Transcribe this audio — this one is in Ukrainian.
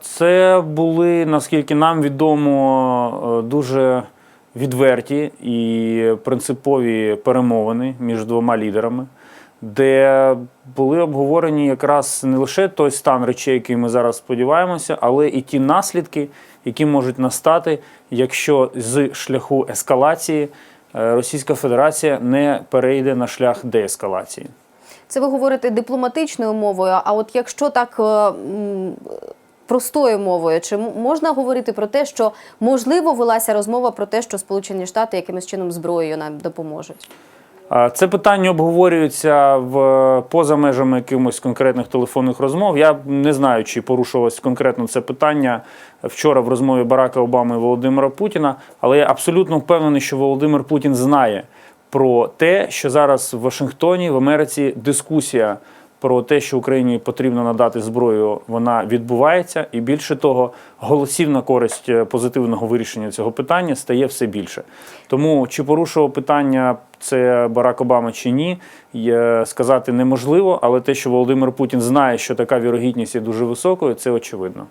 Це були, наскільки нам відомо, е, дуже відверті і принципові перемовини між двома лідерами, де були обговорені якраз не лише той стан речей, який ми зараз сподіваємося, але і ті наслідки, які можуть настати, якщо з шляху ескалації е, Російська Федерація не перейде на шлях деескалації. Це ви говорите дипломатичною мовою. А от якщо так е, простою мовою, чи можна говорити про те, що можливо велася розмова про те, що Сполучені Штати якимось чином зброєю нам допоможуть? Це питання обговорюється в поза межами якихось конкретних телефонних розмов. Я не знаю, чи порушувалось конкретно це питання вчора в розмові Барака Обами і Володимира Путіна, але я абсолютно впевнений, що Володимир Путін знає про те, що зараз в Вашингтоні, в Америці дискусія про те, що Україні потрібно надати зброю, вона відбувається, і більше того, голосів на користь е, позитивного вирішення цього питання стає все більше. Тому чи порушував питання це Барак Обама чи ні, сказати неможливо, але те, що Володимир Путін знає, що така вірогідність є дуже високою, це очевидно.